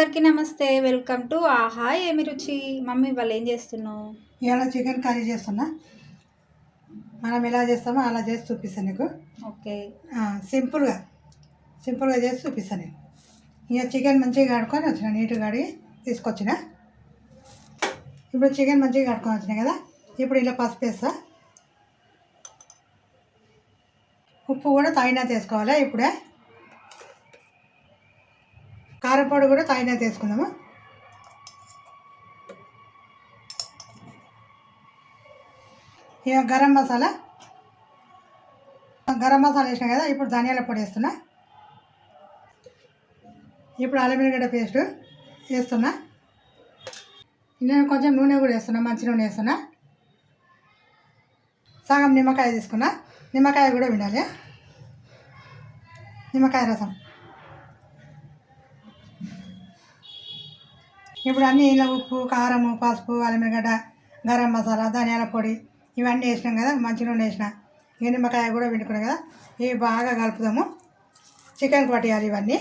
అందరికీ నమస్తే. Welcome to ఆహా ఏమి రుచి? మమ్మీ వాళ్ళు ఏం చేస్తున్నావు? ఇవాళ చికెన్ కర్రీ చేస్తున్నా. మనం ఎలా చేస్తామో అలా చేసి చూపిస్తాను నీకు. ఓకే. సింపుల్గా సింపుల్గా చేసి చూపిస్తాను నేను. ఇక చికెన్ మంచిగా కడుక్కొని వచ్చిన నీట్గా కడిగి తీసుకొచ్చిన. ఇప్పుడు చికెన్ మంచిగా కడుక్కొని వచ్చిన కదా? ఇప్పుడు ఇలా పసుపు వేస్తా. ఉప్పు కూడా తగినంత వేసుకోవాలి ఇప్పుడే. కారపొడి కూడా తగినంత తీసుకుందాము? ఇక గరం మసాలా. గరం మసాలా వేసిన కదా ఇప్పుడు ధనియాల పొడి వేస్తున్నా. ఇప్పుడు అల్లమిరగడ్డ పేస్ట్ వేస్తున్నా. నేను కొంచెం నూనె కూడా వేస్తున్నా మంచి నూనె వేస్తున్నా. సగం నిమ్మకాయ తీసుకున్నా. నిమ్మకాయ కూడా వినాలి నిమ్మకాయ రసం. ఇప్పుడు అన్నీ ఇలా ఉప్పు కారము పసుపు అల్లం గరం మసాలా ధనియాల పొడి ఇవన్నీ వేసినాం కదా మంచి నూనె వేసిన. ఇక నిమ్మకాయ కూడా పిండుకున్నాం కదా ఇవి బాగా కలుపుదాము. చికెన్ పట్టేయాలి ఇవన్నీ.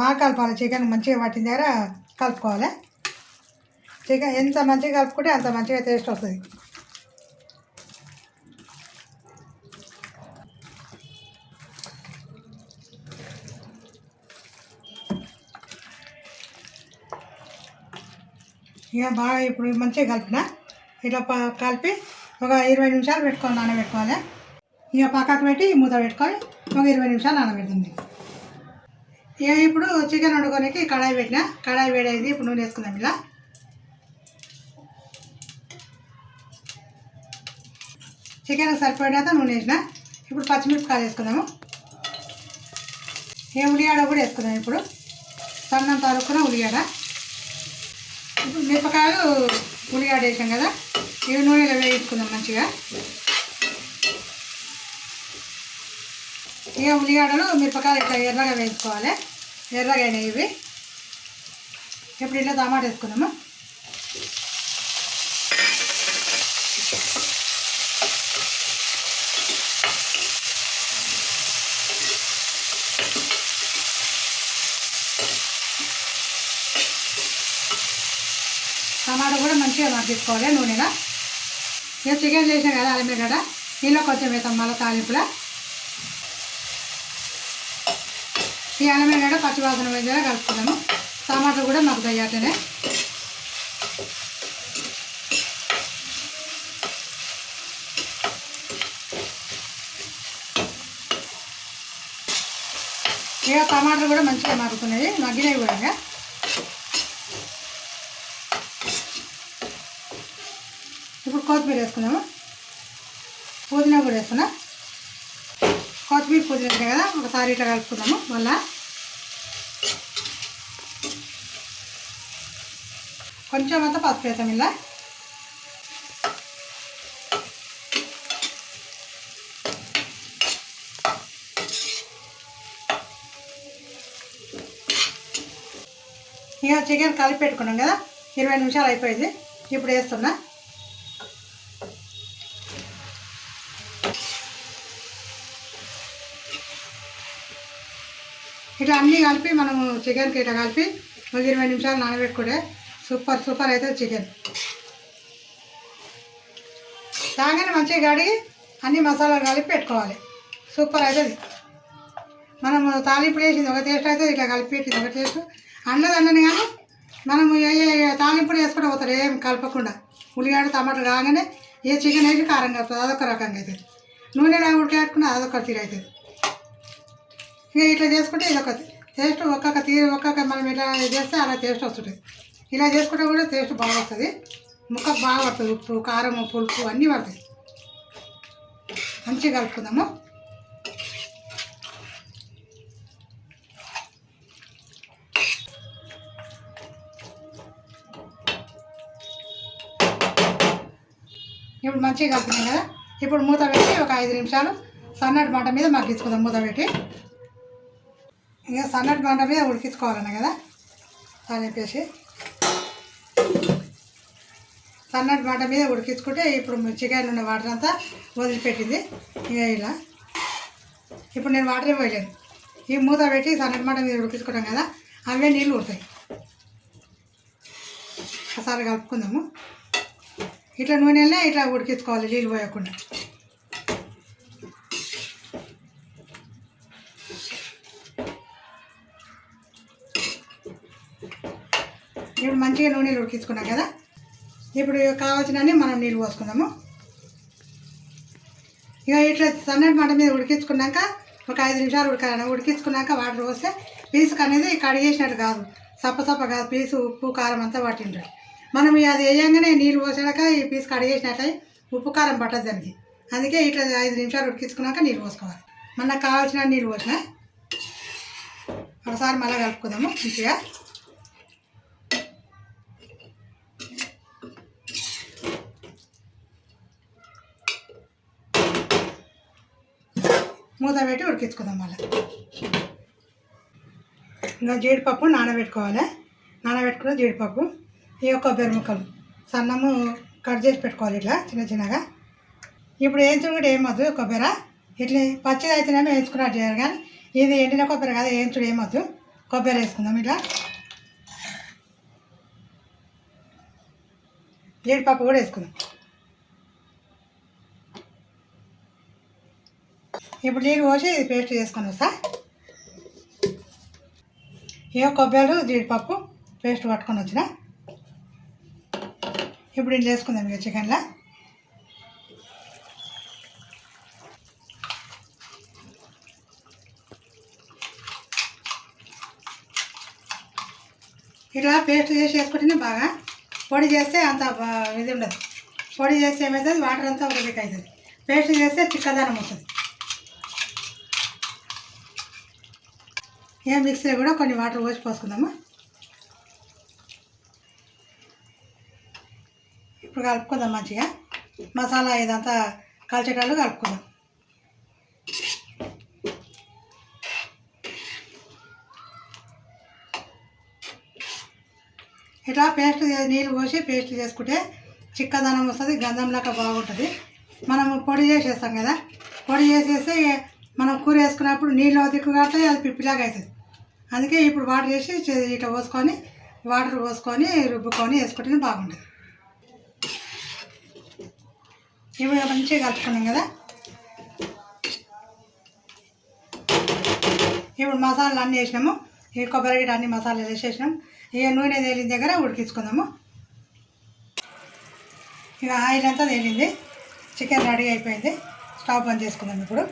బాగా కలపాలి చికెన్ మంచిగా పట్టిన దగ్గర కలుపుకోవాలి. చికెన్ ఎంత మంచిగా కలుపుకుంటే అంత మంచిగా టేస్ట్ వస్తుంది. ఇక బాగా ఇప్పుడు మంచిగా కలిపిన. ఇట్లా కలిపి ఒక ఇరవై నిమిషాలు పెట్టుకొని నానబెట్టుకోవాలి. ఇక పక్కకు పెట్టి మూత పెట్టుకొని ఒక ఇరవై నిమిషాలు నానబెడుతుంది. ఇక ఇప్పుడు చికెన్ వండుకోనికి కడాయి పెట్టిన. కడాయి వేడైంది ఇప్పుడు నూనె వేసుకుందాం ఇలా. చికెన్ సరిపడినంత నూనె వేసిన ఇప్పుడు పచ్చిమిరపకాయలు వేసుకుందాము. ఏ ఉల్లిగడ కూడా వేసుకుందాం ఇప్పుడు. సన్నంత అరుక్కున్న ఉల్లిగడ ఇప్పుడు మిరపకాయలు ఉల్లిగడ వేసాం కదా ఇవి నూనెలో వేయించుకుందాం మంచిగా. ఇక ఉల్లిగడలు మిరపకాయలు ఇట్లా ఎర్రగా వేసుకోవాలి ఎర్రగా అయినాయి ఇవి. ఇప్పుడు ఇట్లా టమాటా వేసుకుందాము. టమాటా కూడా మంచిగా మగ్గించుకోవాలి నూనెలో ఇక చికెన్ చేసాం కదా అల్లం నీళ్ళు కొంచెం వేస్తాం మళ్ళీ తాలింపులో. ఈ అల్లం పచ్చివాసన వేసేలా కలుపుకున్నాము టమాటాలు కూడా మగ్గుతాయి అట్లనే. ఇక టమాటాలు కూడా మంచిగా మగ్గుతున్నాయి మగ్గినవి కూడా ఇక ఇప్పుడు కొత్తిమీర వేసుకున్నాము. పుదీనా కూడా వేసుకున్నా. కొత్తిమీర పుదీనా వేసాం కదా ఒకసారి ఇట్లా కలుపుకున్నాము మళ్ళా. కొంచెం అంతా పసుపు వేసాం ఇలా. ఇక చికెన్ కలిపి పెట్టుకున్నాం కదా ఇరవై నిమిషాలు అయిపోయింది. ఇప్పుడు వేస్తున్నా. ఇట్లా అన్నీ కలిపి మనము చికెన్కి ఇట్లా కలిపి ఒక ఇరవై నిమిషాలు నానబెట్టుకుంటే సూపర్ సూపర్ అవుతుంది చికెన్ తాగానే మంచిగా కడిగి అన్ని మసాలాలు కలిపి పెట్టుకోవాలి. సూపర్ అవుతుంది. మనము తాలింపు వేసింది ఒక టేస్ట్ అవుతుంది ఇట్లా కలిపి పెట్టింది ఒక టేస్ట్ అన్నది అన్నది కానీ మనము ఏ తాలింపులు వేసుకుంటూ పోతారు ఏం కలపకుండా. ఉల్లిగడ్డ టమాటాలు కాగానే ఏ చికెన్ వేసి కారం కలుపుతుంది అదొక రకంగా అవుతుంది. నూనె ఉడికేట్టుకున్న అదొక తీరు అవుతుంది. ఇక ఇట్లా చేసుకుంటే ఇదొక టేస్ట్ ఒక్కొక్క తీరు ఒక్కొక్క మనం ఇట్లా చేస్తే అలా టేస్ట్ వస్తుంది ఇలా చేసుకుంటే కూడా టేస్ట్ బాగా వస్తుంది. ముక్కకు బాగా పడుతుంది. ఉప్పు కారం పులుపు అన్నీ పడతాయి. మంచిగా కలుపుకుందాము. ఇప్పుడు మంచిగా కలుపుతున్నాం కదా. ఇప్పుడు మూత పెట్టి ఒక ఐదు నిమిషాలు సన్నటి మంట మీద మగ్గించుకుందాం మూత పెట్టి. ఇక సన్నటి మంట మీద ఉడికించుకోవాలన్న కదా చెప్పేసి. సన్నటి బండ మీద ఉడికించుకుంటే ఇప్పుడు చికెన్ ఉన్న వాటర్ అంతా వదిలిపెట్టింది. ఇక ఇలా. ఇప్పుడు నేను వాటర్ పోయలేను. ఈ మూత పెట్టి సన్నటి బండ మీద ఉడికించుకుంటాం కదా అవే నీళ్ళు ఉడతాయి ఒకసారి కలుపుకుందాము. ఇట్లా నూనెలనే ఇట్లా ఉడికించుకోవాలి నీళ్ళు పోయకుండా. మంచిగా నూనెలు ఉడికించుకున్నాం కదా? ఇప్పుడు కావాల్సినన్ని మనం నీళ్ళు పోసుకుందాము. ఇక ఇట్లా సన్నటి మంట మీద ఉడికించుకున్నాక ఒక ఐదు నిమిషాలు ఉడకాలన్నా ఉడికించుకున్నాక వాటర్ పోస్తే పీసుకు అనేది కడిగేసినట్టు కాదు. సప్ప సప్ప కాదు. పీసు ఉప్పు కారం అంతా పట్టింటారు మనం అది వేయంగానే నీళ్ళు పోసాక ఈ పీసు కడిగేసినట్లయి ఉప్పు కారం పట్టదు దానికి. అందుకే ఇట్లా ఐదు నిమిషాలు ఉడికించుకున్నాక నీళ్ళు పోసుకోవాలి. మనకు కావాల్సిన నీళ్ళు పోసిన. ఒకసారి మళ్ళీ కలుపుకుందాము. మంచిగా మూత పెట్టి ఉడికించుకుందాం మళ్ళీ. ఇంకా జీడిపప్పు నానబెట్టుకోవాలి. నానబెట్టుకున్న జీడిపప్పు ఈ కొబ్బరి ముక్కలు సన్నము కట్ చేసి పెట్టుకోవాలి ఇట్లా చిన్న చిన్నగా. ఇప్పుడు వేయించుడు కూడా ఏమొద్దు కొబ్బరి. ఇట్లా పచ్చిది అయితేనేమో వేయించుకున్నట్టు చేయాలి కానీ ఇది ఎండిన కొబ్బరి కదా వేయించుడు ఏమొద్దు కొబ్బరి వేసుకుందాం ఇట్లా. జీడిపప్పు కూడా వేసుకుందాం. ఇప్పుడు నీళ్ళు పోసి ఇది పేస్ట్ చేసుకొని వస్తా ఏ కొబ్బరి జీడిపప్పు పేస్ట్ పట్టుకొని వచ్చిన. ఇప్పుడు ఇది వేసుకుందాం ఇక చికెన్లో. ఇట్లా పేస్ట్ చేసి వేసుకుంటేనే బాగా పొడి చేస్తే అంత ఇది ఉండదు. పొడి చేస్తే ఏమవుతుంది? వాటర్ అంతా ఉడికి అవుతుంది పేస్ట్ చేస్తే చిక్కదనం వస్తుంది. ఏ మిక్సీలో కూడా కొన్ని వాటర్ పోసి పోసుకుందాము? ఇప్పుడు కలుపుకుందాం మంచిగా. మసాలా ఇదంతా కలిసేటట్లు కలుపుకుందాం. ఇట్లా పేస్ట్ నీళ్ళు పోసి పేస్ట్ చేసుకుంటే చిక్కదనం వస్తుంది గంధం లాగా బాగుంటుంది. మనం పొడి చేసేస్తాం కదా. పొడి చేసేసి మనం కూర వేసుకున్నప్పుడు నీళ్ళు దిక్కు కడితే అది పిప్పిలాగా అవుతుంది. అందుకే ఇప్పుడు వాటర్ వేసి ఇట్లా పోసుకొని వాటర్ పోసుకొని రుబ్బుకొని వేసుకుంటే బాగుంటుంది. ఇప్పుడు మంచిగా కలుపుకున్నాం కదా. ఇప్పుడు మసాలాలు అన్నీ వేసినాము. ఈ కొబ్బరి గిట్ట అన్ని మసాలాలు వేసేసినాం. ఇక నూనె తేలిన దగ్గర ఉడికించుకుందాము. ఇక ఆయిల్ అంతా తేలింది. చికెన్ రెడీ అయిపోయింది. స్టవ్ బంద్ చేసుకుందాం ఇప్పుడు.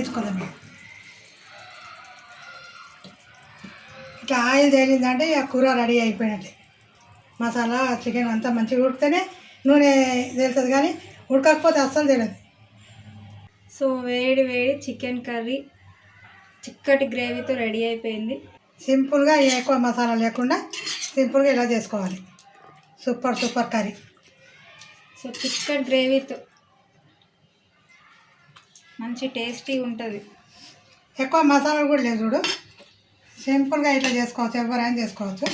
ఇక. ఇట్లా ఆయిల్ తేలిందంటే ఇక కూర రెడీ అయిపోయినట్టే. మసాలా చికెన్ అంతా మంచిగా ఉడికితేనే నూనె తేలుతుంది కానీ ఉడకకపోతే అస్సలు తెలియదు సో వేడి వేడి చికెన్ కర్రీ చిక్కటి గ్రేవీతో రెడీ అయిపోయింది. సింపుల్గా ఎక్కువ మసాలా లేకుండా సింపుల్గా ఇలా చేసుకోవాలి? Super super curry. సో చిక్కటి గ్రేవీతో మంచి టేస్టీ ఉంటుంది. ఎక్కువ మసాలాలు కూడా లేదు చూడు. సింపుల్గా ఇట్లా చేసుకోవచ్చు ఎవరైనా చేసుకోవచ్చు.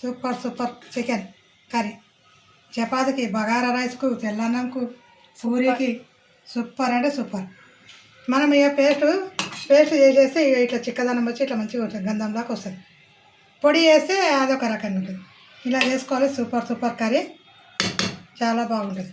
Super super chicken curry. చపాతీకి bagara రైస్కు తెల్లన్నంకు పూరికి సూపర్ అంటే సూపర్. మనం ఇక పేస్ట్ పేస్ట్ చేసేస్తే ఇక ఇట్లా చిక్కదనం వచ్చి ఇట్లా మంచిగా ఉంటుంది గంధంలాగా వస్తుంది. పొడి చేస్తే అదొక రకంగా ఉంటుంది. ఇలా చేసుకోవాలి సూపర్ సూపర్ కర్రీ. చాలా బాగుంటుంది.